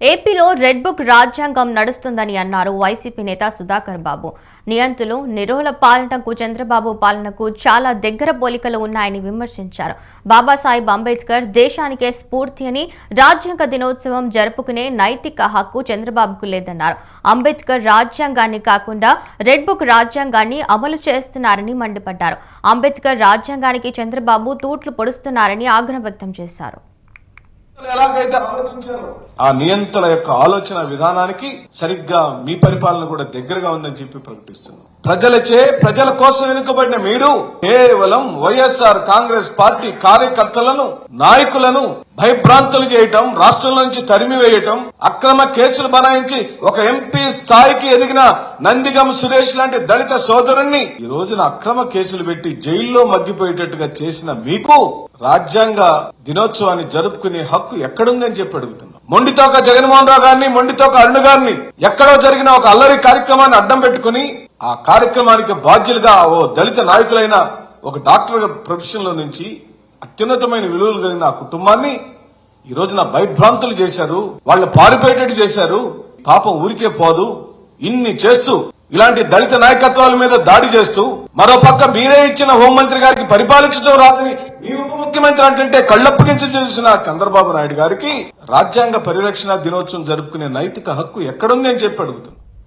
ఏపీలో red book రాజ్యాంగం నడుస్తుందని అన్నారు వైసీపీ నేత సుధాకర్ బాబు. నియంతులు నిరోహల పాలనకు చంద్రబాబు పాలనకు చాలా దగ్గర పోలికలు ఉన్నాయని విమర్శించారు. బాబాసాహెబ్ అంబేద్కర్ దేశానికే స్ఫూర్తి అని రాజ్యాంగ దినోత్సవం జరుపుకునే నైతిక హక్కు చంద్రబాబుకు లేదన్నారు. అంబేద్కర్ రాజ్యాంగాన్ని కాకుండా రెడ్ బుక్ రాజ్యాంగాన్ని అమలు చేస్తున్నారని మండిపడ్డారు. అంబేద్కర్ రాజ్యాంగానికి చంద్రబాబు తూట్లు పొడుస్తున్నారని ఆగ్రహం వ్యక్తం చేశారు. ఎలాగైతే ఆలోచించారు ఆ నియంత్రణ యొక్క ఆలోచన విధానానికి సరిగ్గా మీ పరిపాలన కూడా దగ్గరగా ఉందని చెప్పి ప్రకటిస్తున్నాం. ప్రజలచే ప్రజల కోసం వెనుకబడిన మీరు కేవలం వైఎస్ఆర్ కాంగ్రెస్ పార్టీ కార్యకర్తలను నాయకులను భయభ్రాంతులు చేయటం రాష్ట్రం నుంచి తరిమివేయటం అక్రమ కేసులు బనాయించి ఒక ఎంపీ స్థాయికి ఎదిగిన నందిగం సురేష్ లాంటి దళిత సోదరుణ్ణి ఈ రోజున అక్రమ కేసులు పెట్టి జైల్లో మగ్గిపోయేటట్టుగా చేసిన మీకు రాజ్యాంగ దినోత్సవాన్ని జరుపుకునే హక్కు ఎక్కడుందని చెప్పి అడుగుతున్నాం. మొండితోక జగన్మోహన్ రావు గారిని మొండితోక అరుణ్ గారిని ఎక్కడో జరిగిన ఒక అల్లరి కార్యక్రమాన్ని అడ్డం పెట్టుకుని ఆ కార్యక్రమానికి బాధ్యులుగా ఓ దళిత నాయకులైన ఒక డాక్టర్ ప్రొఫెషన్లో నుంచి అత్యున్నతమైన విలువలు కలిగిన ఆ కుటుంబాన్ని ఈ రోజున భయభ్రాంతులు చేశారు వాళ్ళు పారిపోయేటట్టు చేశారు. పాపం ఊరికే పోదు. ఇన్ని చేస్తూ ఇలాంటి దళిత నాయకత్వాల మీద దాడి చేస్తూ మరో పక్క మీరే ఇచ్చిన హోంమంత్రి గారికి పరిపాలించడం రాదని మీ ఉప ముఖ్యమంత్రి అంటే కళ్ళప్పగించి చూసిన చంద్రబాబు నాయుడు గారికి రాజ్యాంగ పరిరక్షణ దినోత్సవం జరుపుకునే నైతిక హక్కు ఎక్కడుంది అని చెప్పి అడుగుతున్నాను